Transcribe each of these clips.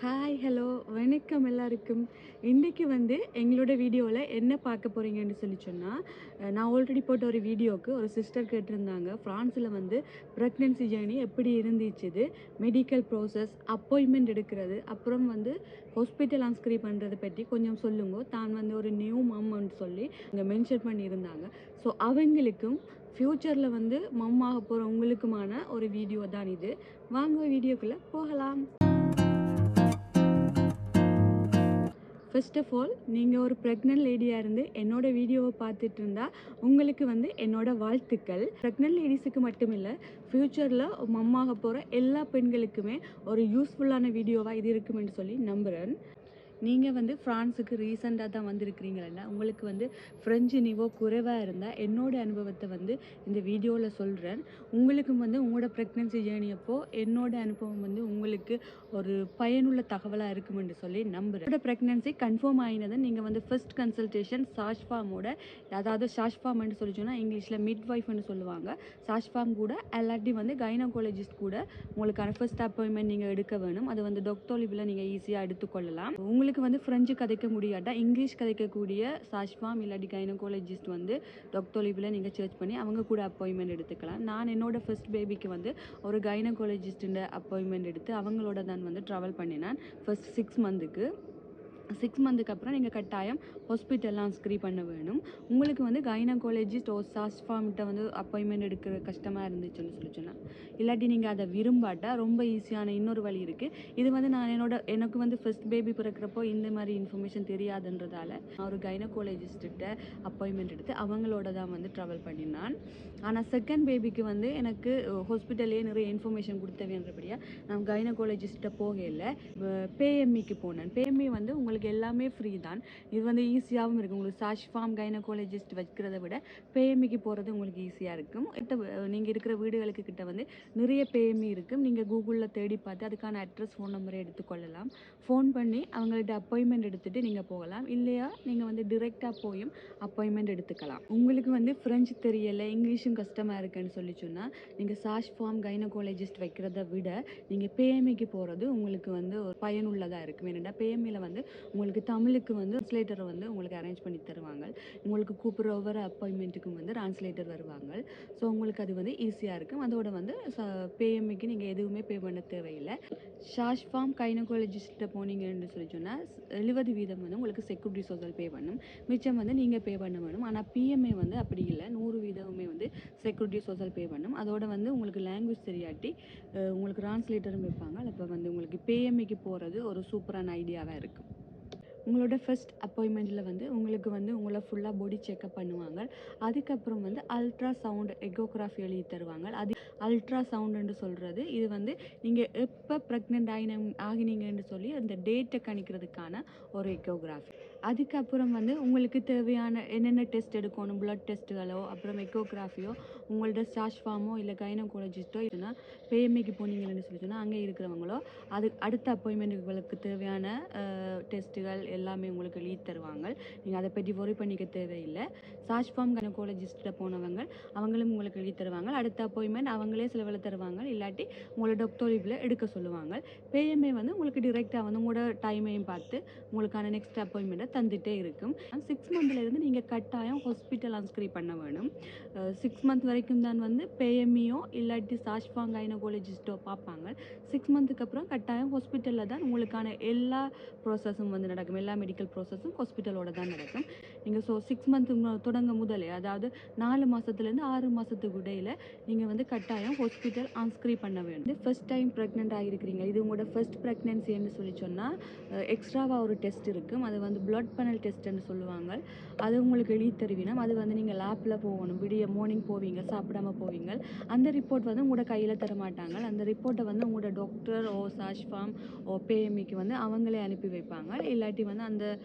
Hi hello வணக்கம் எல்லாருக்கும். இன்றைக்கி வந்து எங்களோட வீடியோவில் என்ன பார்க்க போகிறீங்கன்னு சொல்லி சொன்னால் நான் ஆல்ரெடி போட்ட ஒரு வீடியோவுக்கு ஒரு சிஸ்டர் கேட்டிருந்தாங்க. ஃப்ரான்ஸில் வந்து ப்ரெக்னென்சி ஜேர்னி எப்படி இருந்துச்சுது மெடிக்கல் ப்ராசஸ் அப்பாயின்மெண்ட் எடுக்கிறது அப்புறம் வந்து ஹாஸ்பிட்டல் அன்ஸ்கிரீப் பண்ணுறதை பற்றி கொஞ்சம் சொல்லுங்க. தான் வந்து ஒரு நியூ மம்னு சொல்லி இங்கே மென்ஷன் பண்ணியிருந்தாங்க. ஸோ அவங்களுக்கும் ஃப்யூச்சரில் வந்து மம்மாக போகிற உங்களுக்குமான ஒரு வீடியோ தான் இது. வாங்க வீடியோக்குள்ளே போகலாம். ஃபர்ஸ்ட் ஆஃப் ஆல் நீங்கள் ஒரு ப்ரெக்னென்ட் லேடியாக இருந்து என்னோடய வீடியோவை பார்த்துட்டு இருந்தால் உங்களுக்கு வந்து என்னோட வாழ்த்துக்கள். ப்ரெக்னென்ட் லேடிஸுக்கு மட்டும் இல்லை ஃப்யூச்சரில் மம்மாக போகிற எல்லா பெண்களுக்குமே ஒரு யூஸ்ஃபுல்லான வீடியோவாக இது இருக்குமென்னு சொல்லி நம்புகிறேன் நீங்கள் வந்து ஃப்ரான்ஸுக்கு ரீசெண்டாக தான் வந்திருக்கிறீங்களா உங்களுக்கு வந்து ஃப்ரெஞ்சு நிவோ குறைவாக இருந்தால் என்னோட அனுபவத்தை வந்து இந்த வீடியோவில் சொல்கிறேன் உங்களுக்கும் வந்து உங்களோட ப்ரெக்னென்சி ஜேர்னி அப்போ என்னோட அனுபவம் வந்து உங்களுக்கு ஒரு பயனுள்ள தகவலாக இருக்குமென்று சொல்லி நம்புகிறேன் என்னோட ப்ரெக்னென்சி கன்ஃபார்ம் ஆகினதை நீங்கள் வந்து ஃபர்ஸ்ட் கன்சல்டேஷன் சாஷ்ஃபார்மோட அதாவது ஷாஷ் ஃபார்ம்னு சொல்லி சொன்னால் இங்கிலீஷில் மிட் ஒய்ஃப்னு சொல்லுவாங்க. சாஷ்ஃபார்ம் கூட எல்லாட்டி வந்து கைனகாலஜிஸ்ட் கூட உங்களுக்கான ஃபர்ஸ்ட் அப்பாயின்மெண்ட் நீங்கள் எடுக்க வேணும். அது வந்து டொக்டோலிவில் நீங்கள் ஈஸியாக எடுத்துக்கொள்ளலாம். உங்களுக்கு வந்து ஃப்ரெஞ்சு கதைக்க முடியாட்டா இங்கிலீஷ் கதைக்கக்கூடிய சாஷ் இல்லாட்டி கைனகாலஜிஸ்ட் வந்து டொக்டோலிவில் நீங்கள் சர்ச் பண்ணி அவங்க கூட அப்பாயின்மெண்ட் எடுத்துக்கலாம். நான் என்னோடய ஃபர்ஸ்ட் பேபிக்கு வந்து ஒரு கைனகாலஜிஸ்ட்டு அப்பாயின்மெண்ட் எடுத்து அவங்களோட தான் வந்து ட்ராவல் பண்ணினேன் ஃபர்ஸ்ட் சிக்ஸ் மந்த்துக்கு சிக்ஸ் மந்த்துக்கு அப்புறம் நீங்கள் கட்டாயம் ஹாஸ்பிட்டல்லாம் ஸ்க்ரீ பண்ண வேணும். உங்களுக்கு வந்து கைனகாலஜிஸ்ட் ஓ சாஸ் ஃபார்ம்கிட்ட வந்து அப்பாயின்மெண்ட் எடுக்கிற கஷ்டமாக இருந்துச்சுன்னு சொல்லி சொன்னால் இல்லாட்டி நீங்கள் அதை விரும்பாட்டா ரொம்ப ஈஸியான இன்னொரு வழி இருக்குது இது வந்து நான் என்னோட எனக்கு வந்து ஃபஸ்ட் பேபி பிறக்கிறப்போ இந்த மாதிரி இன்ஃபர்மேஷன் தெரியாதுன்றதால நான் ஒரு கைனகாலஜிஸ்ட்டு அப்பாயின்மெண்ட் எடுத்து அவங்களோட தான் வந்து ட்ராவல் பண்ணினான். ஆனால் செகண்ட் பேபிக்கு வந்து எனக்கு ஹாஸ்பிட்டல்லே நிறைய இன்ஃபர்மேஷன் கொடுத்தவேன்றபடியாக நான் கைனகாலஜிஸ்ட்டை போகல பேஎம்இக்கு போனேன். பேஎம்இ வந்து உங்களுக்கு எல்லாமே ஃப்ரீ தான். இது வந்து ஈஸியாகவும் இருக்கும். உங்களுக்கு சாஷ் ஃபார்ம் கைனகாலஜிஸ்ட் வைக்கிறத விட பேஎம்இக்கு போகிறது உங்களுக்கு ஈஸியாக இருக்கும். நீங்கள் இருக்கிற வீடுகளுக்கு கிட்ட வந்து நிறைய பேஎம்இ இருக்கும். நீங்கள் கூகுளில் தேடி பார்த்து அதுக்கான அட்ரஸ் ஃபோன் நம்பரை எடுத்துக்கொள்ளலாம். ஃபோன் பண்ணி அவங்கள்ட்ட அப்பாயின்மெண்ட் எடுத்துகிட்டு நீங்கள் போகலாம். இல்லையா நீங்கள் வந்து டிரெக்டாக போயும் அப்பாயின்மெண்ட் எடுத்துக்கலாம். உங்களுக்கு வந்து ஃப்ரெஞ்சு தெரியலை இங்கிலீஷும் கஷ்டமாக இருக்குன்னு சொல்லி சொன்னால் நீங்கள் சாஷ் ஃபார்ம் கைனகாலஜிஸ்ட் வைக்கிறத விட நீங்கள் பேஎம்இக்கு போகிறது உங்களுக்கு வந்து ஒரு பயனுள்ளதாக இருக்கும் ஏன்னா பேஎம்இல வந்து உங்களுக்கு தமிழுக்கு வந்து ட்ரான்ஸ்லேட்டரை வந்து உங்களுக்கு அரேஞ்ச் பண்ணி தருவாங்க. உங்களுக்கு கூப்பிட்ற ஒவ்வொரு அப்பாயின்மெண்ட்டுக்கும் வந்து ட்ரான்ஸ்லேட்டர் வருவாங்க. ஸோ உங்களுக்கு அது வந்து ஈஸியாக இருக்கும். அதோட வந்து பேஎம்மிக்கு நீங்கள் எதுவுமே பே பண்ண தேவையில்லை. ஷாஷ் ஃபார்ம் கைனகோலஜிஸ்ட்டை போனீங்கன்னு சொல்லி சொன்னால் எழுபது வீதம் வந்து உங்களுக்கு செக்யூரிட்டி சோஷியல் பே பண்ணணும் மிச்சம் வந்து நீங்கள் பே பண்ண வேணும். ஆனால் பிஎம்ஏ வந்து அப்படி இல்லை. நூறு வீதமுமே வந்து செக்யூரிட்டி சோசல் பே பண்ணணும் அதோட வந்து உங்களுக்கு லாங்குவேஜ் தெரியாட்டி உங்களுக்கு ட்ரான்ஸ்லேட்டரும் வைப்பாங்க. அப்போ வந்து உங்களுக்கு பேஎம்ஏக்கு போகிறது ஒரு சூப்பரான ஐடியாவாக இருக்கும். உங்களோட ஃபர்ஸ்ட் அப்பாயின்மெண்ட்டில் வந்து உங்களுக்கு வந்து உங்களை ஃபுல்லாக பாடி செக்அப் பண்ணுவாங்க. அதுக்கப்புறம் வந்து அல்ட்ரா சவுண்ட் எக்கோகிராஃபி எழுதி தருவாங்க. அது அல்ட்ரா சவுண்டுன்னு சொல்கிறது இது வந்து நீங்கள் எப்போ ப்ரெக்னென்ட் ஆகின ஆகினீங்கன்னு சொல்லி அந்த டேட்டை கணிக்கிறதுக்கான ஒரு எக்கோகிராஃபி அதுக்கப்புறம் வந்து உங்களுக்கு தேவையான என்னென்ன டெஸ்ட் எடுக்கணும்? பிளட் டெஸ்ட்டுகளோ அப்புறம் எக்கோகிராஃபியோ உங்கள்ட்ட ஸ்டாஷ் ஃபார்மோ இல்லை கைனோகாலஜிஸ்ட்டோ இல்லைன்னா பேஎம்ஏக்கு போனீங்கன்னு சொல்லி சொன்னால் அங்கே இருக்கிறவங்களோ அது அடுத்த அப்பாயின்மெண்ட்டுகளுக்கு தேவையான டெஸ்ட்டுகள் எல்லாமே உங்களுக்கு லீட் தருவாங்க. நீங்கள் அதை பற்றி ஒரி பண்ணிக்க தேவையில்லை. ஸ்டாஷ் ஃபார்ம் கைனோகாலஜிஸ்ட்டை போனவங்க அவங்களும் உங்களுக்கு எழுதி தருவாங்க. அடுத்த அப்பாயின்மெண்ட் அவங்களே செலவில் தருவாங்க. இல்லாட்டி உங்களோட டொக்டோரிப்பில் எடுக்க சொல்லுவாங்க. பேஎம்ஏ வந்து உங்களுக்கு டிரெக்டாக வந்து உங்களோட டைமையும் பார்த்து உங்களுக்கான நெக்ஸ்ட் அப்பாயின்மெண்ட்டை தந்துட்டே இருக்கும். சிக்ஸ் மந்த்லேருந்து நீங்கள் கட்டாயம் ஹாஸ்பிட்டல் அன்ஸ்கிரைப் பண்ண வேணும். சிக்ஸ் மந்த் வரைக்கும் தான் வந்து பேஎம்இயோ இல்லாட்டி சாஷ்பாங் கைனகாலஜிஸ்ட்டோ பார்ப்பாங்க. சிக்ஸ் மந்த்துக்கு அப்புறம் கட்டாயம் ஹாஸ்பிட்டலில் தான் உங்களுக்கான எல்லா ப்ராசஸும் வந்து நடக்கும். எல்லா மெடிக்கல் ப்ராசஸும் ஹாஸ்பிட்டலோட தான் நடக்கும். நீங்கள் ஸோ சிக்ஸ் மந்த் தொடங்க முதலே அதாவது நாலு மாதத்துலேருந்து ஆறு மாதத்துக்கு இடையில நீங்கள் வந்து கட்டாயம் ஹாஸ்பிட்டல் அன்ஸ்கிரீப் பண்ண வேணும். ஃபர்ஸ்ட் டைம் ப்ரெக்னென்ட் ஆகிருக்கிறீங்க இது உங்களோட ஃபர்ஸ்ட் ப்ரெக்னென்சின்னு சொல்லி சொன்னால் எக்ஸ்ட்ராவாக ஒரு டெஸ்ட் இருக்கும். அது வந்து ப்ளட் பனல் டெஸ்ட்னு சொல்லுவாங்க. அது உங்களுக்கு எழுதி தருவினம் அது வந்து நீங்கள் லேப்பில் போகணும். விடிய மார்னிங் போவீங்க சாப்பிடாம போவீங்க அந்த ரிப்போர்ட் வந்து உங்களோட கையில் தர மாட்டாங்க. அந்த ரிப்போர்ட்டை வந்து உங்களோட டாக்டர் ஓ சாஷ் ஃபார்ம் ஓ பேஎம்இக்கு வந்து அவங்களே அனுப்பி வைப்பாங்க. இல்லாட்டி வந்து அந்த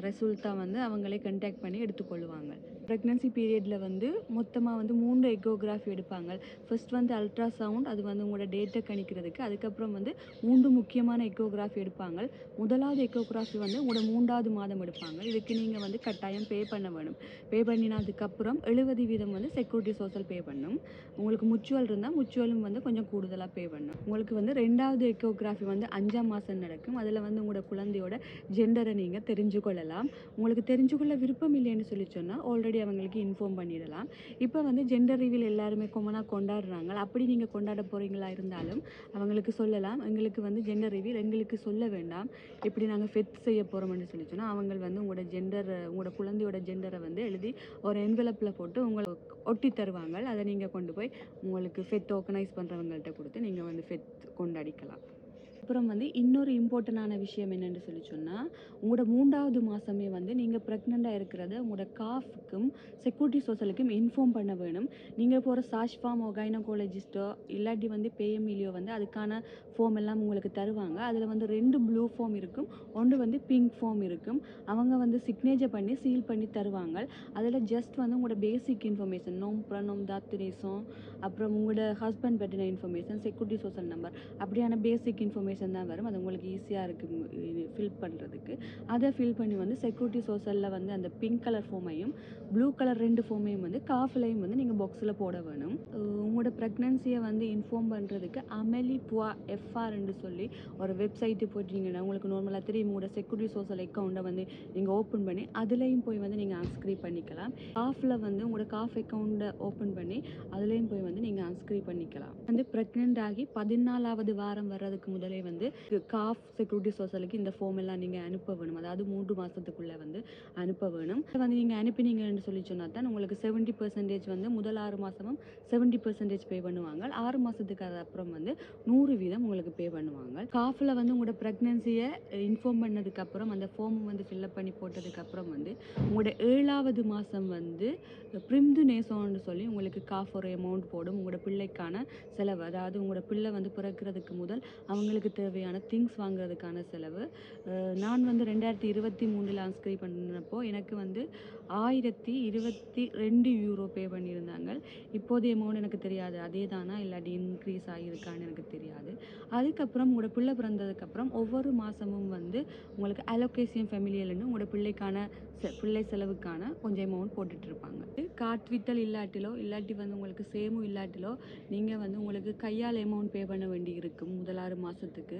ரிசல்ட்டை வந்து அவங்களே கண்டாக்ட் பண்ணி எடுத்துக்கொள்வாங்க. ப்ரெக்னன்சி பீரியடில் வந்து மொத்தமாக வந்து மூன்று எக்கோகிராஃபி எடுப்பாங்க. ஃபர்ஸ்ட் வந்து அல்ட்ராசவுண்ட் அது வந்து உங்களோட டேட்டை கணிக்கிறதுக்கு. அதுக்கப்புறம் வந்து மூன்று முக்கியமான எக்கோகிராஃபி எடுப்பாங்க. முதலாவது எக்கோகிராஃபி வந்து உங்களோட மூன்றாவது மாதம் எடுப்பாங்க. இதுக்கு நீங்கள் வந்து கட்டாயம் பே பண்ண வேணும். பே பண்ணினதுக்கப்புறம் எழுபது வீதம் வந்து செக்யூரிட்டி சோசியல் பே பண்ணும். உங்களுக்கு முச்சுவல் இருந்தால் முச்சுவலும் வந்து கொஞ்சம் கூடுதலாக பே பண்ணும். உங்களுக்கு வந்து ரெண்டாவது எக்கோகிராஃபி வந்து அஞ்சாம் மாதம் நடக்கும். அதில் வந்து உங்களோட குழந்தையோட ஜெண்டரை நீங்கள் தெரிஞ்சு கொள்ளலாம் உங்களுக்கு தெரிஞ்சுக்கொள்ள விருப்பம் இல்லைன்னு சொல்லி சொன்னால் ஆல்ரெடி அவங்களுக்கு இன்ஃபார்ம் பண்ணிடலாம். இப்போ வந்து ஜெண்டர் ரிவீல் எல்லாருமே கொமனாக கொண்டாடுறாங்க. அப்படி நீங்கள் கொண்டாட போகிறீங்களா இருந்தாலும் அவங்களுக்கு சொல்லலாம். எங்களுக்கு வந்து ஜெண்டர் ரிவீல் எங்களுக்கு சொல்ல வேண்டாம். இப்படி நாங்கள் ஃபெத் செய்ய போகிறோம்னு சொல்லி சொன்னால் அவங்க வந்து உங்களோட ஜெண்டர் உங்களோட குழந்தையோட ஜெண்டரை வந்து எழுதி ஒரு என்வலப்பில் போட்டு உங்களுக்கு ஒட்டி தருவாங்க. அதை நீங்கள் கொண்டு போய் உங்களுக்கு ஃபெத் ஆர்கனைஸ் பண்ணுறவங்கள்ட்ட கொடுத்து நீங்கள் வந்து ஃபெத் கொண்டாடிக்கலாம். அப்புறம் வந்து இன்னொரு இம்பார்ட்டண்டான விஷயம் என்னென்னு சொல்லி சொன்னால் உங்களோட மூன்றாவது மாதமே வந்து நீங்கள் ப்ரெக்னெண்ட்டாக இருக்கிறத உங்களோட காஃப்க்கும் செக்யூரிட்டி சோஷலுக்கும் இன்ஃபார்ம் பண்ண வேணும். நீங்கள் போகிற சாஷ்ஃபார்ம் ஃபார்மோ இல்லாட்டி வந்து பேஎம்இலியோ வந்து அதுக்கான ஃபார்ம் எல்லாம் உங்களுக்கு தருவாங்க. அதில் வந்து ரெண்டு ப்ளூ ஃபார்ம் இருக்கும் ஒன்று வந்து பிங்க் ஃபார்ம் இருக்கும். அவங்க வந்து சிக்னேச்சர் பண்ணி சீல் பண்ணி தருவாங்க. அதில் ஜஸ்ட் வந்து உங்களோட பேசிக் இன்ஃபர்மேஷன் நோம் ப்ரனோம் தாத்திரேசம் அப்புறம் உங்களோட ஹஸ்பண்ட் பற்றின இன்ஃபர்மேஷன் செக்யூரிட்டி சோஷல் நம்பர் அப்படியான பேசிக் இன்ஃபர்மேஷன் தான் வரும். அது உங்களுக்கு ஈஸியாக இருக்குது ஃபில் பண்ணுறதுக்கு அதை ஃபில் பண்ணி வந்து செக்யூரிட்டி சோஷலில் வந்து அந்த பிங்க் கலர் ஃபோமையும் ப்ளூ கலர் ரெண்டு ஃபோமையும் வந்து காஃபிலையும் வந்து நீங்கள் பாக்ஸில் போட வேணும். உங்களோட ப்ரெக்னன்சியை வந்து இன்ஃபார்ம் பண்ணுறதுக்கு அமெலி புவா எஃப்ஆர்ன்னு சொல்லி ஒரு வெப்சைட்டு போட்டிங்கன்னா உங்களுக்கு நார்மலாக தெரியும். உங்களோட செக்யூரிட்டி சோஷல் அக்கௌண்ட்டை வந்து நீங்கள் ஓப்பன் பண்ணி அதுலேயும் போய் வந்து நீங்கள் அன்ஸ்கிரைப் பண்ணிக்கலாம். காஃபில் வந்து உங்களோட காஃப் அக்கௌண்ட்டை ஓப்பன் பண்ணி அதுலேயும் போய் வந்து நீங்கள் அன்ஸ்கிரைப் பண்ணிக்கலாம். வந்து ப்ரெக்னென்ட் ஆகி பதினாலாவது வாரம் வர்றதுக்கு முதலே வந்து காஃப் செக்யூரிட்டி சோசலுக்கு இந்த ஃபார்ம் எல்லாம் நீங்கள் அனுப்ப வேணும். அதாவது மூன்று மாதத்துக்குள்ளே வந்து அனுப்ப வேணும். வந்து நீங்கள் அனுப்பினீங்கன்னு சொல்லி சொன்னால் தான் உங்களுக்கு செவன்ட்டி பர்சன்டேஜ் வந்து முதல் ஆறு மாதமும் செவன்ட்டி பர்சன்டேஜ் பே பண்ணுவாங்க. ஆறு மாதத்துக்கு அப்புறம் வந்து நூறு வீதம் உங்களுக்கு பே பண்ணுவாங்க. காஃபில் வந்து உங்களோட ப்ரெக்னன்சியை இன்ஃபார்ம் பண்ணதுக்கப்புறம் அந்த ஃபார்ம் வந்து ஃபில்அப் பண்ணி போட்டதுக்கப்புறம் வந்து உங்களோட ஏழாவது மாதம் வந்து பிரிம்து நேசம்னு சொல்லி உங்களுக்கு காஃப் ஒரு அமௌண்ட் போடும். உங்களோட பிள்ளைக்கான செலவு அதாவது உங்களோட பிள்ளை வந்து பிறக்கிறதுக்கு முதல் அவங்களுக்கு தேவையான திங்ஸ் வாங்குறதுக்கான செலவு. நான் வந்து ரெண்டாயிரத்தி இருபத்தி மூணில் அன்ஸ்கிரைப் பண்ணப்போ எனக்கு வந்து ஆயிரத்தி இருபத்தி ரெண்டு யூரோ பே பண்ணியிருந்தாங்க. இப்போதைய அமௌண்ட் எனக்கு தெரியாது. அதே தானா இல்லாட்டி இன்க்ரீஸ் ஆகியிருக்கான்னு எனக்கு தெரியாது. அதுக்கப்புறம் உங்களோட பிள்ளை பிறந்ததுக்கப்புறம் ஒவ்வொரு மாதமும் வந்து உங்களுக்கு அலோகேசியம் ஃபெமிலியல்னு உங்களோட பிள்ளைக்கான பிள்ளை செலவுக்கான கொஞ்சம் அமௌண்ட் போட்டுட்ருப்பாங்க. இருப்பாங்க வித்தல் இல்லாட்டிலோ இல்லாட்டி வந்து உங்களுக்கு சேமும் இல்லாட்டிலோ நீங்கள் வந்து உங்களுக்கு கையால் அமௌண்ட் பே பண்ண வேண்டி இருக்கும் முதலாறு மாதத்துக்கு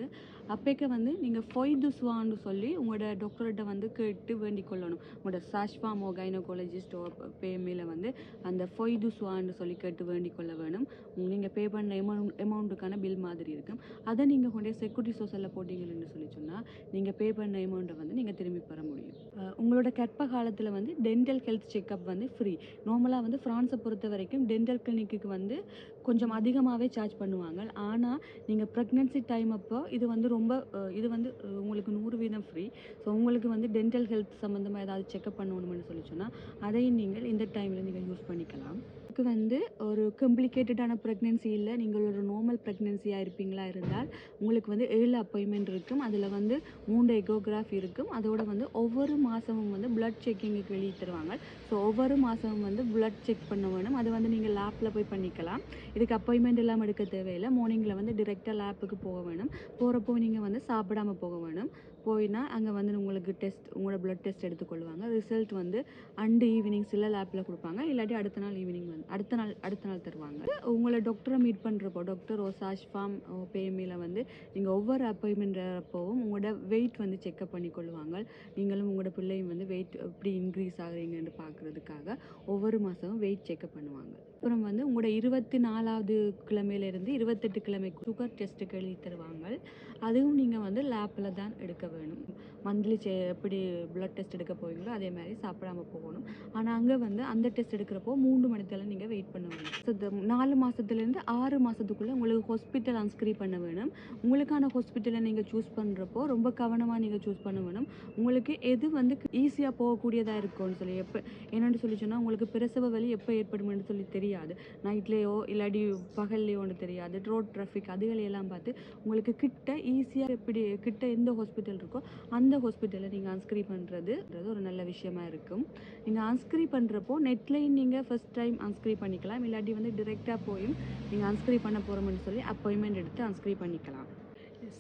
அப்போக்க வந்து நீங்கள் ஃபொய்து சுவான்னு சொல்லி உங்களோட டாக்டர்கிட்ட வந்து கேட்டு வேண்டிக் கொள்ளணும். உங்களோட சாஷ்வாமோ கைனோகாலஜிஸ்டோ பேமியில் வந்து அந்த ஃபொய்து சுவான்னு சொல்லி கேட்டு வேண்டிக் கொள்ள வேணும். நீங்கள் பே பண்ண அமௌண்ட் அமௌண்ட்டுக்கான பில் மாதிரி இருக்கும். அதை நீங்கள் கொண்டே செக்யூரிட்டி சோசலில் போட்டிங்கன்னு சொல்லி சொன்னால் நீங்கள் பே பண்ண அமௌண்ட்டை வந்து நீங்கள் திரும்பி பெற முடியும். உங்களோட கட் கற்ப காலத்தில் வந்து டென்டல் ஹெல்த் செக்கப் வந்து ஃப்ரீ நார்மலாக வந்து ஃப்ரான்ஸை பொறுத்த வரைக்கும் டென்டல் கிளினிக்கு வந்து கொஞ்சம் அதிகமாகவே சார்ஜ் பண்ணுவாங்க. ஆனால் நீங்கள் ப்ரெக்னென்சி டைம் அப்போ இது வந்து ரொம்ப இது வந்து உங்களுக்கு நூறு வீதம் ஃப்ரீ ஸோ உங்களுக்கு வந்து டென்டல் ஹெல்த் சம்மந்தமாக ஏதாவது செக்கப் பண்ணணும்னு சொல்லி சொன்னால் அதையும் நீங்கள் இந்த டைமில் நீங்கள் யூஸ் பண்ணிக்கலாம். இதுக்கு வந்து ஒரு காம்ப்ளிகேட்டடான ப்ரெக்னென்சி இல்லை. நீங்கள் ஒரு நார்மல் ப்ரெக்னென்சியாக இருப்பீங்களா இருந்தால் உங்களுக்கு வந்து ஏழு அப்பாயின்மெண்ட் இருக்கும். அதில் வந்து மூன்று எகோகிராஃப் இருக்கும். அதோட வந்து ஒவ்வொரு மாதமும் வந்து பிளட் செக்கிங்குக்கு எழுதி தருவாங்க ஸோ ஒவ்வொரு மாதமும் வந்து பிளட் செக் பண்ண வேணும். அது வந்து நீங்கள் லேப்பில் போய் பண்ணிக்கலாம். இதுக்கு அப்பாயின்மெண்ட் இல்லாமல் எடுக்க தேவையில்லை. மார்னிங்கில் வந்து டிரெக்டாக லேப்புக்கு போக வேணும். போகிறப்போ நீங்கள் வந்து சாப்பிடாம போக வேணும். போயினா அங்கே வந்து உங்களுக்கு டெஸ்ட் உங்களோட ப்ளட் டெஸ்ட் எடுத்துக்கொள்வாங்க ரிசல்ட் வந்து அண்டு ஈவினிங் சில லேப்பில் கொடுப்பாங்க. இல்லாட்டி அடுத்த நாள் ஈவினிங் வந்து அடுத்த நாள் அடுத்த நாள் தருவாங்க. உங்களை டாக்டரை மீட் பண்ணுறப்போ டாக்டர் ஓ சாஷ் ஃபார்ம் ஓ வந்து நீங்கள் ஒவ்வொரு அப்பாயின்மெண்ட் அப்போவும் உங்களோட வெயிட் வந்து செக்அப் பண்ணி கொள்வாங்க. நீங்களும் உங்களோட பிள்ளையும் வந்து வெயிட் எப்படி இன்க்ரீஸ் ஆகுறீங்கன்னு பார்க்குறதுக்காக ஒவ்வொரு மாதமும் வெயிட் செக்அப் பண்ணுவாங்க. அப்புறம் வந்து உங்களோட இருபத்தி நாலாவது கிழமையிலேருந்து இருபத்தெட்டு கிழமை சுகர் டெஸ்ட்டுக்கு எழுதி தருவாங்க அதுவும் நீங்கள் வந்து லேப்பில் தான் எடுக்க வேணும். மந்த்லி செ எப்படி பிளட் டெஸ்ட் எடுக்க போவீங்களோ அதே மாதிரி சாப்பிடாம போகணும். ஆனால் அங்கே வந்து அந்த டெஸ்ட் எடுக்கிறப்போ மூன்று மணித்தெல்லாம் நீங்கள் வெயிட் பண்ண வேணும். ஸோ நாலு மாதத்துலேருந்து ஆறு மாதத்துக்குள்ளே உங்களுக்கு ஹாஸ்பிட்டல் அன்ஸ்கிரீப் பண்ண வேணும். உங்களுக்கான ஹாஸ்பிட்டலை நீங்கள் சூஸ் பண்ணுறப்போ ரொம்ப கவனமாக நீங்கள் சூஸ் பண்ண வேணும். உங்களுக்கு எது வந்து ஈஸியாக போகக்கூடியதாக இருக்கும்னு சொல்லி எப்போ என்னென்னு சொல்லி சொன்னால் உங்களுக்கு பிரசவ வலி எப்போ ஏற்படும்னு சொல்லி தெரியும் தெரியாது. நைட்லேயோ இல்லாட்டி பகல்லையோன்னு தெரியாது. ரோட் ட்ராஃபிக் அதுகளையெல்லாம் பார்த்து உங்களுக்கு கிட்ட ஈஸியாக எப்படி கிட்ட எந்த ஹாஸ்பிட்டல் இருக்கோ அந்த ஹாஸ்பிட்டலில் நீங்கள் அன்ஸ்கிரி பண்ணுறதுன்றது ஒரு நல்ல விஷயமா இருக்கும். நீங்கள் அன்ஸ்கிரி பண்ணுறப்போ நெட்லையும் நீங்கள் ஃபர்ஸ்ட் டைம் அன்ஸ்கிரி பண்ணிக்கலாம். இல்லாட்டி வந்து டிரெக்டாக போயும் நீங்கள் அன்ஸ்கிரி பண்ண போகிறோம்னு சொல்லி அப்பாயின்மெண்ட் எடுத்து அன்ஸ்கிரி பண்ணிக்கலாம்.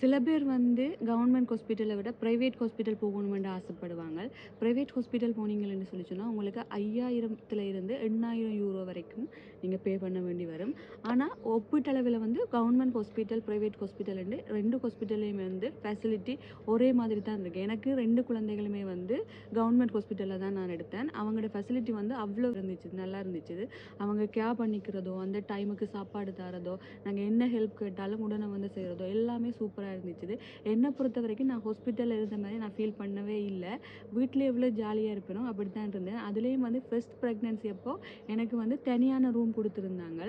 சில பேர் வந்து கவர்மெண்ட் ஹாஸ்பிட்டலை விட ப்ரைவேட் ஹாஸ்பிட்டல் போகணுமென்று ஆசைப்படுவாங்க. ப்ரைவேட் ஹாஸ்பிட்டல் போனீங்கன்னு சொல்லி சொன்னால் உங்களுக்கு ஐயாயிரத்துல இருந்து எண்ணாயிரம் யூரோ வரைக்கும் நீங்கள் பே பண்ண வேண்டி வரும். ஆனால் ஒப்பீட்டளவில் வந்து கவர்மெண்ட் ஹாஸ்பிட்டல் ப்ரைவேட் ஹாஸ்பிட்டல் ரெண்டு ஹாஸ்பிட்டல்லையுமே வந்து ஃபெசிலிட்டி ஒரே மாதிரி தான் இருக்குது எனக்கு ரெண்டு குழந்தைகளுமே வந்து கவர்மெண்ட் ஹாஸ்பிட்டலில் தான் நான் எடுத்தேன். அவங்களோட ஃபெசிலிட்டி வந்து அவ்வளோ இருந்துச்சு நல்லா இருந்துச்சு. அவங்க கேர் பண்ணிக்கிறதோ அந்த டைமுக்கு சாப்பாடு தரதோ நாங்கள் என்ன ஹெல்ப் கேட்டாலும் உடனே வந்து செய்கிறதோ எல்லாமே சூப்பராக இருந்துச்சு என்னை பொறுத்த வரைக்கும் நான் ஹாஸ்பிட்டலில் இருந்த மாதிரி நான் ஃபீல் பண்ணவே இல்லை. வீட்டில் எவ்வளோ ஜாலியாக இருப்பேனோ அப்படி தான் இருந்தேன். அதுலேயும் வந்து ஃபர்ஸ்ட் ப்ரெக்னென்சி அப்போ எனக்கு வந்து தனியான ரூம் கொடுத்துருந்தாங்க.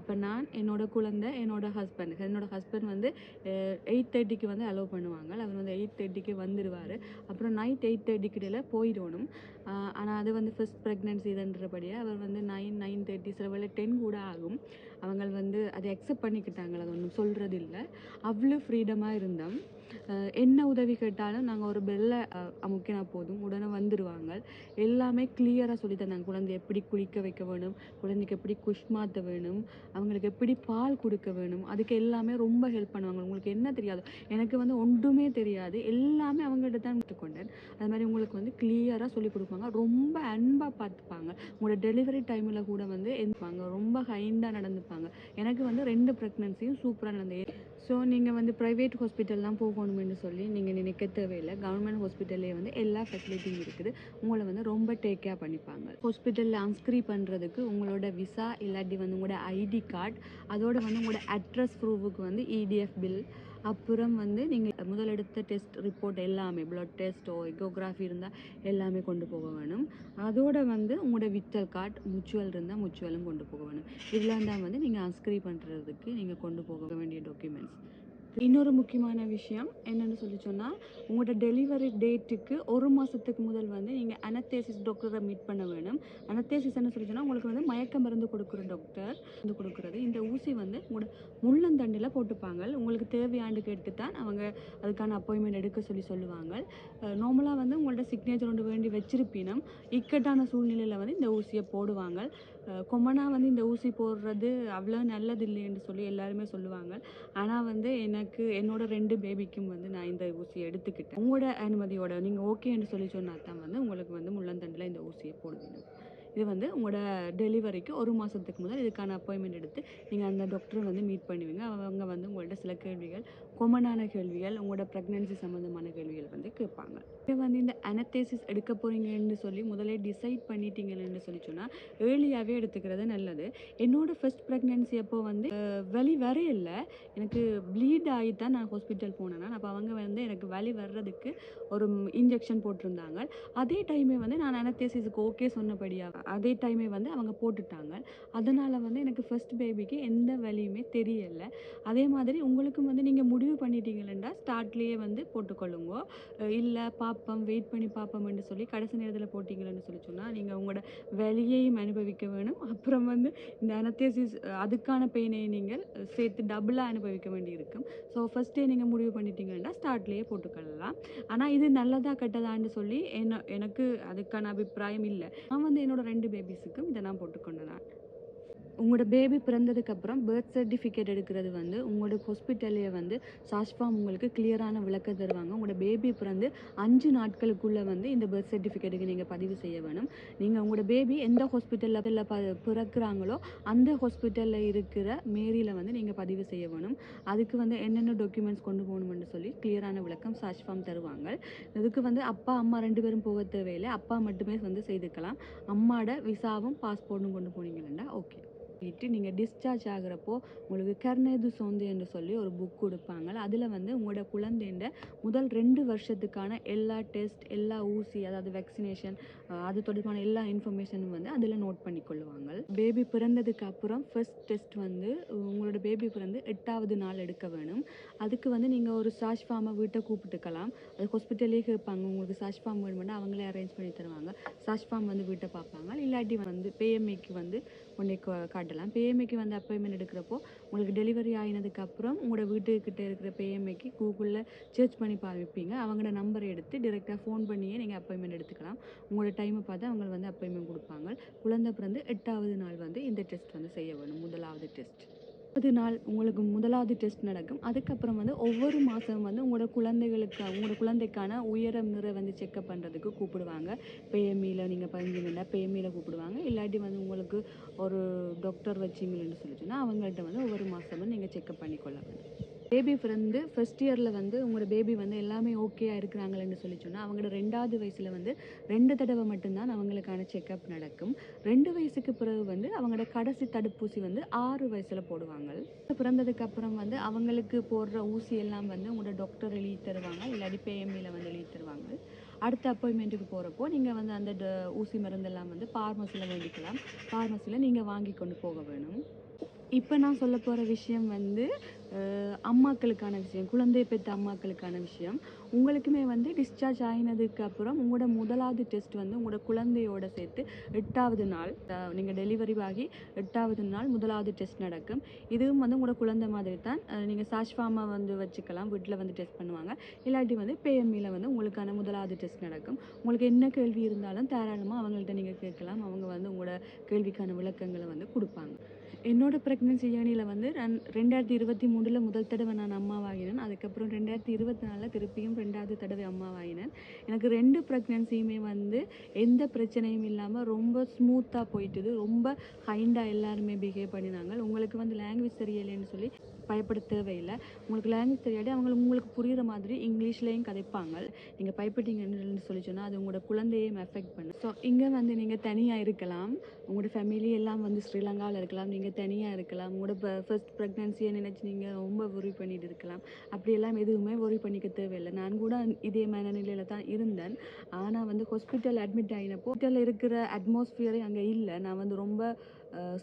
அப்போ நான் என்னோட குழந்தை என்னோட ஹஸ்பண்ட் என்னோட ஹஸ்பண்ட் வந்து எயிட் தேர்ட்டிக்கு வந்து அலோவ் பண்ணுவாங்க. அவர் வந்து எயிட் தேர்ட்டிக்கு வந்துடுவார் அப்புறம் நைட் எயிட் தேர்ட்டிக்கிடையில் போயிடணும். ஆனால் அது வந்து ஃபர்ஸ்ட் ப்ரெக்னென்சி இதுன்றபடியே அவர் வந்து நைன் நைன் தேர்ட்டி சில வேலை டென் கூட ஆகும். அவங்க வந்து அதை அக்செப்ட் பண்ணிக்கிட்டாங்க. அது ஒன்றும் சொல்கிறது இல்லை அவ்வளோ ஃப்ரீடம் ஃப்ரீடமாக இருந்தோம். என்ன உதவி கேட்டாலும் நாங்கள் ஒரு பெல்லை அமுக்கினா போதும். உடனே வந்துடுவாங்க எல்லாமே கிளியராக சொல்லி தந்தாங்க. குழந்தை எப்படி குளிக்க வைக்க வேணும்? குழந்தைக்கு எப்படி குஷ்மாத்த வேணும்? அவங்களுக்கு எப்படி பால் கொடுக்க வேணும்? அதுக்கு எல்லாமே ரொம்ப ஹெல்ப் பண்ணுவாங்க. உங்களுக்கு என்ன தெரியாது? எனக்கு வந்து ஒன்றுமே தெரியாது. எல்லாமே அவங்கள்ட்ட தான் கற்றுக்கொண்டேன் அது மாதிரி உங்களுக்கு வந்து கிளியராக சொல்லி கொடுப்பாங்க. ரொம்ப அன்பாக பார்த்துப்பாங்க. உங்களோட டெலிவரி டைமில் கூட வந்து இருப்பாங்க ரொம்ப ஹைண்டாக நடந்துப்பாங்க. எனக்கு வந்து ரெண்டு ப்ரெக்னன்சியும் சூப்பராக நடந்தது. ஸோ நீங்கள் வந்து ப்ரைவேட் ஹாஸ்பிட்டல்லாம் போகணும். போகணுமென்னு சொல்லி நீங்கள் நினைக்க தேவையில்லை. கவர்மெண்ட் ஹாஸ்பிட்டல்லே வந்து எல்லா ஃபெசிலிட்டியும் இருக்குது. உங்களை வந்து ரொம்ப டேக் கேர் பண்ணிப்பாங்க. ஹாஸ்பிட்டலில் அன்ஸ்கிரி பண்ணுறதுக்கு உங்களோட விசா இல்லாட்டி வந்து உங்களோட ஐடி கார்டு அதோடு வந்து உங்களோட அட்ரஸ் ப்ரூஃபுக்கு வந்து இடிஎஃப் பில் அப்புறம் வந்து நீங்கள் முதலெடுத்த டெஸ்ட் ரிப்போர்ட் எல்லாமே ப்ளட் டெஸ்ட்டோ எக்கோகிராஃபி இருந்தால் எல்லாமே கொண்டு போக வேணும். அதோடு வந்து உங்களோட வித்தல் கார்டு முச்சுவல் இருந்தால் முச்சுவலும் கொண்டு போக வேணும். இதெல்லாம் தான் வந்து நீங்கள் அன்ஸ்கிரி பண்ணுறதுக்கு நீங்கள் கொண்டு போக வேண்டிய டாக்குமெண்ட்ஸ் இன்னொரு முக்கியமான விஷயம் என்னென்னு சொல்லி சொன்னால் உங்களோட டெலிவரி டேட்டுக்கு ஒரு மாதத்துக்கு முதல் வந்து நீங்கள் அனத்தேசிஸ் டாக்டரை மீட் பண்ண வேணும். அனத்தேசிஸ் என்ன சொல்லி சொன்னால் உங்களுக்கு வந்து மயக்க மருந்து கொடுக்குற டாக்டர் வந்து கொடுக்குறது. இந்த ஊசி வந்து உங்களோட முள்ளந்தண்டில் போட்டுப்பாங்க. உங்களுக்கு தேவையாண்டுக்கு கேட்டு தான் அவங்க அதுக்கான அப்பாயின்மெண்ட் எடுக்க சொல்லி சொல்லுவாங்க. நார்மலாக வந்து உங்களோட சிக்னேச்சர் ஒன்று வேண்டி வச்சிருப்பினும் இக்கட்டான சூழ்நிலையில் வந்து இந்த ஊசியை போடுவாங்க. கொமனாக வந்து இந்த ஊசி போடுறது அவ்வளோ நல்லது இல்லைன்னு சொல்லி எல்லாருமே சொல்லுவாங்க. ஆனால் வந்து என்ன எனக்கு என்னோட ரெண்டு பேபிக்கும் வந்து நான் இந்த ஊசியை எடுத்துக்கிட்டேன். உங்களோட அனுமதியோட நீங்கள் ஓகேன்னு சொல்லி சொன்னா தான் வந்து உங்களுக்கு வந்து முள்ளந்தண்டில் இந்த ஊசியை போடுவீங்க. இது வந்து உங்களோட டெலிவரிக்கு ஒரு மாதத்துக்கு முதல் இதுக்கான அப்பாயின்மெண்ட் எடுத்து நீங்கள் அந்த டாக்டரை வந்து மீட் பண்ணுவீங்க. அவங்க வந்து உங்கள்ட்ட சில கேள்விகள் கொமனான கேள்விகள் உங்களோட ப்ரெக்னென்சி சம்மந்தமான கேள்விகள் வந்து கேட்பாங்க. இப்போ வந்து இந்த அனத்தேசிஸ் எடுக்க போகிறீங்கன்னு சொல்லி முதலே டிசைட் பண்ணிட்டீங்கன்னு சொல்லி சொன்னால் ஏர்லியாகவே எடுத்துக்கிறது நல்லது. என்னோடய ஃபர்ஸ்ட் ப்ரெக்னென்சி அப்போ வந்து அஹ், வலி வரையில்ல. எனக்கு ப்ளீட் ஆகி தான் நான் ஹாஸ்பிட்டல் போனேன்னா அப்போ அவங்க வந்து எனக்கு வலி வர்றதுக்கு ஒரு இன்ஜெக்ஷன் போட்டிருந்தாங்க. அதே டைமே வந்து நான் அனத்தேசிஸுக்கு ஓகே சொன்னபடியாக அதே டைமே வந்து அவங்க போட்டுட்டாங்க. அதனால் வந்து எனக்கு ஃபர்ஸ்ட் பேபிக்கு எந்த வலியுமே தெரியலை. அதே மாதிரி உங்களுக்கும் வந்து நீங்கள் முடிவு பண்ணிட்டீங்களா ஸ்டார்ட்லேயே வந்து போட்டுக்கொள்ளுங்க. இல்லை பார்ப்போம் வெயிட் பண்ணி பார்ப்போம்னு சொல்லி கடைசி நேரத்தில் போட்டிங்களேன்னு சொல்லி சொன்னால் நீங்கள் உங்களோட வழியையும் அனுபவிக்க வேணும். அப்புறம் வந்து இந்த அனத்தேசிஸ் அதுக்கான பெயினை நீங்கள் சேர்த்து டபுளாக அனுபவிக்க வேண்டியிருக்கும். ஸோ ஃபஸ்ட்டே நீங்கள் முடிவு பண்ணிட்டீங்கன்னா ஸ்டார்ட்லேயே போட்டுக்கொள்ளலாம். ஆனால் இது நல்லதா கெட்டதான்னு சொல்லி என்ன எனக்கு அதுக்கான அபிப்பிராயம் இல்லை. நான் வந்து என்னோட ரெண்டு பேபிஸுக்கும் இதை நான் போட்டுக்கொண்டேன் நான் உங்களோட பேபி பிறந்ததுக்கப்புறம் பர்த் சர்டிஃபிகேட் எடுக்கிறது வந்து உங்களோட ஹாஸ்பிட்டலையே வந்து சாஷ்ஃபார்ம் உங்களுக்கு கிளியரான விளக்கம் தருவாங்க. உங்களோட பேபி பிறந்து அஞ்சு நாட்களுக்குள்ளே வந்து இந்த பர்த் சர்டிஃபிகேட்டுக்கு நீங்கள் பதிவு செய்ய வேணும். நீங்கள் உங்களோட பேபி எந்த ஹாஸ்பிட்டலில் ப பிறக்கிறாங்களோ அந்த ஹாஸ்பிட்டலில் இருக்கிற மேரியில் வந்து நீங்கள் பதிவு செய்ய வேணும். அதுக்கு வந்து என்னென்ன டாக்குமெண்ட்ஸ் கொண்டு போகணும்னு சொல்லி கிளியரான விளக்கம் சாஷ்ஃபார்ம் தருவாங்க. இதுக்கு வந்து அப்பா அம்மா ரெண்டு பேரும் போக தேவையில்லை. அப்பா மட்டுமே வந்து செய்துக்கலாம். அம்மாட விசாவும் பாஸ்போர்ட்டும் கொண்டு போனீங்கன்னா ஓகே பண்ணிட்டு நீங்கள் டிஸ்சார்ஜ் ஆகுறப்போ உங்களுக்கு கர்ணேது சோந்து என்று சொல்லி ஒரு புக் கொடுப்பாங்க அதில் வந்து உங்களோட குழந்தைண்ட முதல் ரெண்டு வருஷத்துக்கான எல்லா டெஸ்ட் எல்லா ஊசி அதாவது வேக்சினேஷன் அது தொடர்பான எல்லா இன்ஃபர்மேஷனும் வந்து அதில் நோட் பண்ணி கொள்ளுவாங்க பேபி பிறந்ததுக்கு அப்புறம் ஃபர்ஸ்ட் டெஸ்ட் வந்து உங்களோட பேபி பிறந்து எட்டாவது நாள் எடுக்க வேணும். அதுக்கு வந்து நீங்கள் ஒரு சாஷ் ஃபார்மை வீட்டை கூப்பிட்டுக்கலாம். அது ஹாஸ்பிட்டலே கேட்பாங்க உங்களுக்கு சாஷ் ஃபார்ம் வேணும்னா அவங்களே அரேஞ்ச் பண்ணி தருவாங்க. சாஷ் ஃபார்ம் வந்து வீட்டை பார்ப்பாங்க இல்லாட்டி வந்து பேஎம்ஏக்கு வந்து உன்னை காட்ட காட்டலாம் பேஎம்ஐக்கு வந்து அப்பாயின்மெண்ட் எடுக்கிறப்போ உங்களுக்கு டெலிவரி ஆகினதுக்கப்புறம் உங்களோட வீட்டுக்கிட்ட இருக்கிற பேஎம்ஐக்கு கூகுளில் சர்ச் பண்ணி பார்ப்பீங்க. அவங்களோட நம்பரை எடுத்து டிரெக்டாக ஃபோன் பண்ணியே நீங்கள் அப்பாயின்மெண்ட் எடுத்துக்கலாம். உங்களோட டைமை பார்த்து அவங்க வந்து அப்பாயின்மெண்ட் கொடுப்பாங்க. குழந்தை பிறந்து எட்டாவது நாள் வந்து இந்த டெஸ்ட் வந்து செய்ய வேணும் முதலாவது டெஸ்ட் முப்பது நாள் உங்களுக்கு முதலாவது டெஸ்ட் நடக்கும். அதுக்கப்புறம் வந்து ஒவ்வொரு மாதம் வந்து உங்களோட குழந்தைகளுக்கு உங்களோட குழந்தைக்கான உயரம் நிறை வந்து செக்கப் பண்ணுறதுக்கு கூப்பிடுவாங்க. பேமியில் நீங்கள் பதிஞ்சிங்கன்னா பேமியில் கூப்பிடுவாங்க. இல்லாட்டி வந்து உங்களுக்கு ஒரு டாக்டர் வச்சிங்கன்னு சொல்லிச்சுன்னா அவங்கள்ட்ட வந்து ஒவ்வொரு மாதமும் நீங்கள் செக்கப் பண்ணிக்கொள்ள வேண்டும் பேபி பிறந்து ஃபர்ஸ்ட் இயரில் வந்து உங்களோட பேபி வந்து எல்லாமே ஓகேயா இருக்கிறாங்களேன்னு சொல்லி சொன்னால் அவங்களோட ரெண்டாவது வயசில் வந்து ரெண்டு தடவை மட்டும்தான் அவங்களுக்கான செக்கப் நடக்கும். ரெண்டு வயசுக்கு பிறகு வந்து அவங்களோட கடைசி தடுப்பூசி வந்து ஆறு வயசில் போடுவாங்க. பிறந்ததுக்கப்புறம் வந்து அவங்களுக்கு போடுற ஊசி எல்லாம் வந்து உங்களோட டாக்டர் எழுதி தருவாங்க இல்லாட்டி பேஎம்இயில் வந்து எழுதி தருவாங்க. அடுத்த அப்பாயின்மெண்ட்டுக்கு போகிறப்போ நீங்கள் வந்து அந்த ட- ஊசி மருந்தெல்லாம் வந்து பார்மசியில் வேண்டிக்கலாம் பார்மசியில் நீங்கள் வாங்கி கொண்டு போக வேணும். இப்போ நான் சொல்ல போகிற விஷயம் வந்து அம்மாக்களுக்கான விஷயம் குழந்தை பெற்ற அம்மாக்களுக்கான விஷயம். உங்களுக்குமே வந்து டிஸ்சார்ஜ் ஆகினதுக்கு அப்புறம் உங்களோட முதலாவது டெஸ்ட் வந்து உங்களோட குழந்தையோட சேர்த்து எட்டாவது நாள் நீங்கள் டெலிவரி ஆகி எட்டாவது நாள் முதலாவது டெஸ்ட் நடக்கும். இதுவும் வந்து உங்களோட குழந்தை மாதிரி தான் நீங்கள் சாஷ்ஃபார்மா வந்து வச்சுக்கலாம். வீட்டில் வந்து டெஸ்ட் பண்ணுவாங்க. இல்லாட்டி வந்து பேஎம்இயில் வந்து உங்களுக்கான முதலாவது டெஸ்ட் நடக்கும். உங்களுக்கு என்ன கேள்வி இருந்தாலும் தாராளமாக அவங்கள்ட்ட நீங்கள் கேட்கலாம். அவங்க வந்து உங்களோட கேள்விக்கான விளக்கங்களை வந்து கொடுப்பாங்க. என்னோட ப்ரெக்னென்சி ஜேர்னியில் வந்து ரன் ரெண்டாயிரத்தி இருபத்தி மூணில் முதல் தடவை நான் அம்மாவாகினேன் அதுக்கப்புறம் ரெண்டாயிரத்தி இருபத்தி நாலில் திருப்பியும் ரெண்டாவது தடவை அம்மாவாகினேன் எனக்கு ரெண்டு ப்ரெக்னென்சியுமே வந்து எந்த பிரச்சனையும் இல்லாமல் ரொம்ப ஸ்மூத்தாக போயிட்டுது. ரொம்ப கைண்டாக எல்லாருமே பிஹேவ் பண்ணினாங்க. உங்களுக்கு வந்து லாங்குவேஜ் தெரியலைன்னு சொல்லி பயப்பட தேவையில்லை. உங்களுக்கு லாங்குவேஜ் தெரியாட்டி அவங்க உங்களுக்கு புரிகிற மாதிரி இங்கிலீஷ்லேயும் கதைப்பாங்க. நீங்கள் பயப்பட்டீங்கன்னு சொல்லி சொன்னால் அது உங்களோட குழந்தையும் எஃபெக்ட் பண்ணும். ஸோ இங்கே வந்து நீங்கள் தனியாக இருக்கலாம். உங்களோட ஃபேமிலி எல்லாம் வந்து ஸ்ரீலங்காவில் இருக்கலாம். நீங்கள் தனியாக இருக்கலாம். உங்களோட ஃபர்ஸ்ட் ப்ரெக்னன்சியை நினச்சி நீங்கள் ரொம்ப ஒரி பண்ணிட்டு இருக்கலாம். அப்படியெல்லாம் எதுவுமே ஒரி பண்ணிக்க தேவையில்லை. நான் கூட இதே மனநிலையில் தான் இருந்தேன். ஆனால் வந்து ஹாஸ்பிட்டல் அட்மிட் ஆகினப்போ ஹாஸ்பிட்டலில் இருக்கிற அட்மாஸ்ஃபியரே அங்கே இல்லை. நான் வந்து ரொம்ப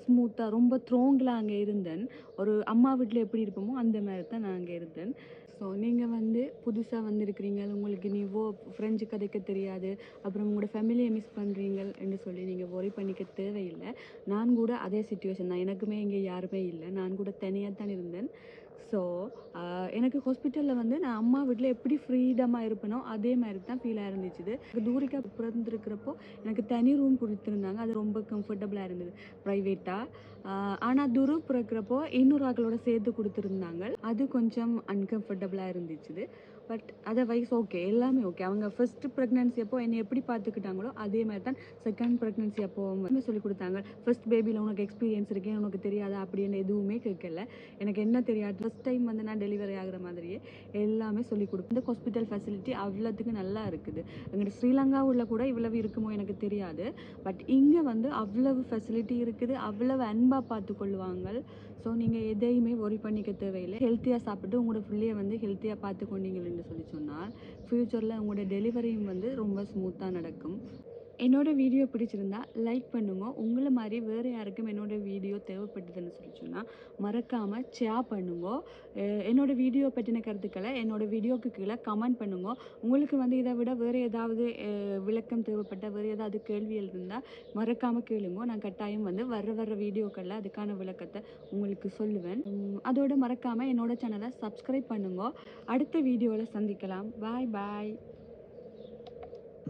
ஸ்மூத்தாக ரொம்ப த்ரோங்கில் அங்கே இருந்தேன். ஒரு அம்மா வீட்டில் எப்படி இருப்போமோ அந்த மாதிரி தான் நான் அங்கே இருந்தேன். ஸோ நீங்கள் வந்து புதுசாக வந்திருக்கிறீங்க உங்களுக்கு நீவோ ஃப்ரெஞ்சு கதைக்க தெரியாது. அப்புறம் உங்களோட ஃபேமிலியை மிஸ் பண்ணுறீங்க என்று சொல்லி நீங்கள் ஒரி பண்ணிக்க தேவையில்லை. நான் கூட அதே சுச்சுவேஷன் தான். எனக்குமே இங்கே யாருமே இல்லை. நான் கூட தனியாக தான் இருந்தேன். ஸோ எனக்கு ஹாஸ்பிட்டலில் வந்து நான் அம்மா வீட்டில் எப்படி ஃப்ரீடமாக இருப்பேனோ அதே மாதிரி தான் ஃபீலாக இருந்துச்சு தூரிக்கா பிறந்திருக்கிறப்போ எனக்கு தனி ரூம் கொடுத்துருந்தாங்க. அது ரொம்ப கம்ஃபர்டபுளாக இருந்தது. ப்ரைவேட்டாக ஆனால் துரு பிறக்கிறப்போ இன்னொரு ஆக்களோட சேர்த்து கொடுத்துருந்தாங்க. அது கொஞ்சம் அன்கம்ஃபர்டபுளாக இருந்துச்சு பட் அதர்வைஸ் ஓகே எல்லாமே ஓகே அவங்க ஃபர்ஸ்ட் ப்ரெக்னன்சி அப்போ என்னை எப்படி பார்த்துக்கிட்டாங்களோ அதே மாதிரி தான் செகண்ட் ப்ரெக்னன்சி அப்போ வந்து சொல்லி கொடுத்தாங்க. ஃபர்ஸ்ட் பேபியில் உனக்கு எக்ஸ்பீரியன்ஸ் இருக்கேன் உனக்கு தெரியாதா அப்படின்னு எதுவுமே கேட்கல. எனக்கு என்ன தெரியாது. ஃபர்ஸ்ட் டைம் வந்து நான் டெலிவரி ஆகிற மாதிரியே எல்லாமே சொல்லி கொடுப்பேன் இந்த ஹாஸ்பிட்டல் ஃபெசிலிட்டி அவ்வளோத்துக்கு நல்லா இருக்குது. எங்கள்கிட்ட ஸ்ரீலங்காவில் கூட இவ்வளவு இருக்குமோ எனக்கு தெரியாது. பட் இங்கே வந்து அவ்வளவு ஃபெசிலிட்டி இருக்குது அவ்வளவு அன்பாக பார்த்து கொள்வாங்க ஸோ நீங்கள் எதையுமே ஒரி பண்ணிக்க தேவையில்லை. ஹெல்த்தியாக சாப்பிட்டு உங்களோட பிள்ளையை வந்து ஹெல்த்தியாக பார்த்து கொண்டீங்கள்னு சொல்லி சொன்னால் ஃப்யூச்சரில் உங்களோட டெலிவரியும் வந்து ரொம்ப ஸ்மூத்தாக நடக்கும். என்னோடய வீடியோ பிடிச்சிருந்தா லைக் பண்ணுங்கள் உங்களை மாதிரி வேறு யாருக்கும் என்னோடய வீடியோ தேவைப்பட்டதுன்னு சொல்லி சொன்னால் மறக்காமல் ஷேர் பண்ணுங்க. என்னோடய வீடியோ பற்றின கருத்துக்களை என்னோடய வீடியோக்கு கீழே கமெண்ட் பண்ணுங்க. உங்களுக்கு வந்து இதை விட வேறு ஏதாவது விளக்கம் தேவைப்பட்ட வேறு ஏதாவது கேள்விகள் இருந்தால் மறக்காமல் கேளுங்க. நான் கட்டாயம் வந்து வர வர வீடியோக்களில் அதுக்கான விளக்கத்தை உங்களுக்கு சொல்லுவேன். அதோடு மறக்காமல் என்னோடய சேனலை சப்ஸ்கிரைப் பண்ணுங்க. அடுத்த வீடியோவில் சந்திக்கலாம். பாய் பாய்